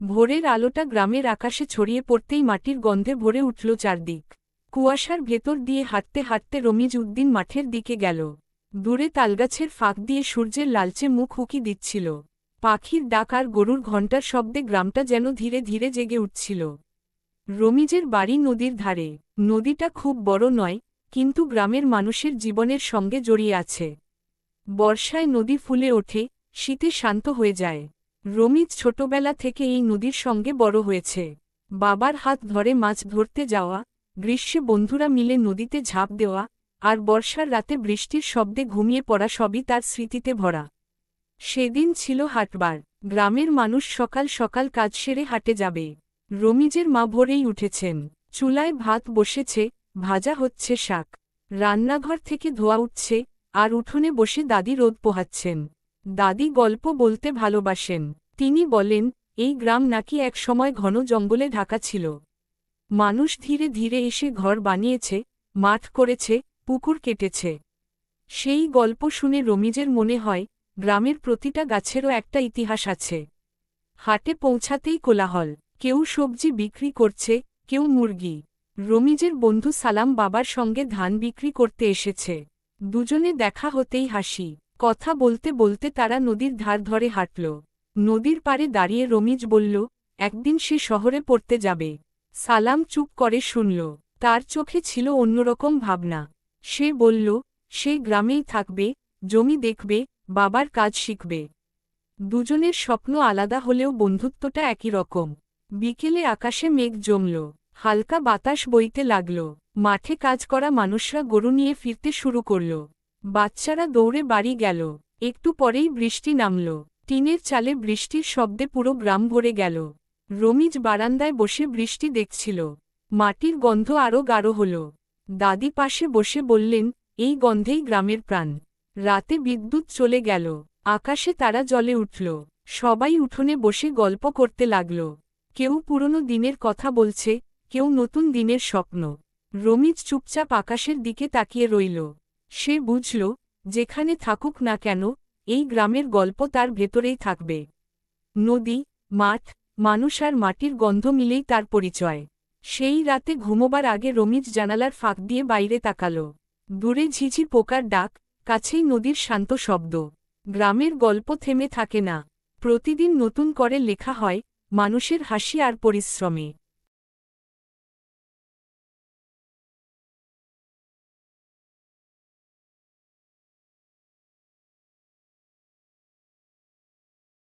ভোরের আলোটা গ্রামের আকাশে ছড়িয়ে পড়তেই মাটির গন্ধে ভরে উঠল চারদিক। কুয়াশার ভেতর দিয়ে হাঁটতে হাঁটতে রমিজ উদ্দিন মাঠের দিকে গেল। দূরে তালগাছের ফাঁক দিয়ে সূর্যের লালচে মুখ উকি দিচ্ছিল। পাখির ডাক আর গরুর ঘণ্টার শব্দে গ্রামটা যেন ধীরে ধীরে জেগে উঠছিল। রমিজের বাড়ি নদীর ধারে। নদীটা খুব বড় নয়, কিন্তু গ্রামের মানুষের জীবনের সঙ্গে জড়িয়ে আছে। বর্ষায় নদী ফুলে ওঠে, শীতে শান্ত হয়ে যায়। রমিজ ছোটবেলা থেকে এই নদীর সঙ্গে বড় হয়েছে। বাবার হাত ধরে মাছ ধরতে যাওয়া, গ্রীষ্মে বন্ধুরা মিলে নদীতে ঝাঁপ দেওয়া আর বর্ষার রাতে বৃষ্টির শব্দে ঘুমিয়ে পড়া সবই তার স্মৃতিতে ভরা। সেদিন ছিল হাটবার। গ্রামের মানুষ সকাল সকাল কাজ সেরে হাটে যাবে। রমিজের মা ভোরেই উঠেছেন। চুলায় ভাত বসেছে, ভাজা হচ্ছে শাক। রান্নাঘর থেকে ধোয়া উঠছে আর উঠোনে বসে দাদি রোদ পোহাচ্ছেন। দাদি গল্প বলতে ভালোবাসেন। তিনি বলেন, এই গ্রাম নাকি এক সময় ঘন জঙ্গলে ঢাকা ছিল। মানুষ ধীরে ধীরে এসে ঘর বানিয়েছে, মাঠ করেছে, পুকুর কেটেছে। সেই গল্প শুনে রমিজের মনে হয়, গ্রামের প্রতিটা গাছেরও একটা ইতিহাস আছে। হাটে পৌঁছাতেই কোলাহল। কেউ সবজি বিক্রি করছে, কেউ মুরগি। রমিজের বন্ধু সালাম বাবার সঙ্গে ধান বিক্রি করতে এসেছে। দুজনে দেখা হতেই হাসি। কথা বলতে বলতে তারা নদীর ধার ধরে হাঁটল। নদীর পারে দাঁড়িয়ে রমিজ বলল, একদিন সে শহরে পড়তে যাবে সালাম চুপ করে শুনল। তার চোখে ছিল অন্যরকম ভাবনা। সে বলল, সে গ্রামেই থাকবে, জমি দেখবে, বাবার কাজ শিখবে। দুজনের স্বপ্ন আলাদা হলেও বন্ধুত্বটা একই রকম। বিকেলে আকাশে মেঘ জমল। হালকা বাতাস বইতে লাগল। মাঠে কাজ করা মানুষরা গরু নিয়ে ফিরতে শুরু করল। বাচ্চারা দৌড়ে বাড়ি গেল। একটু পরেই বৃষ্টি নামল। টিনের চালে বৃষ্টির শব্দে পুরো গ্রাম ভরে গেল। রমিজ বারান্দায় বসে বৃষ্টি দেখছিল। মাটির গন্ধ আরও গাঢ় হল। দাদি পাশে বসে বললেন, এই গন্ধেই গ্রামের প্রাণ। রাতে বিদ্যুৎ চলে গেল। আকাশে তারা জলে উঠল। সবাই উঠোনে বসে গল্প করতে লাগল। কেউ পুরনো দিনের কথা বলছে, কেউ নতুন দিনের স্বপ্ন। রমিজ চুপচাপ আকাশের দিকে তাকিয়ে রইল। সে বুঝল, যেখানে থাকুক না কেন, এই গ্রামের গল্প তার ভেতরেই থাকবে। নদী, মাঠ, মানুষ আর মাটির গন্ধ মিলেই তার পরিচয়। সেই রাতে ঘুমোবার আগে রমিজ জানালার ফাঁক দিয়ে বাইরে তাকাল। দূরে ঝিঝি পোকার ডাক, কাছেই নদীর শান্ত শব্দ। গ্রামের গল্প থেমে থাকে না। প্রতিদিন নতুন করে লেখা হয়, মানুষের হাসি আর পরিশ্রমে।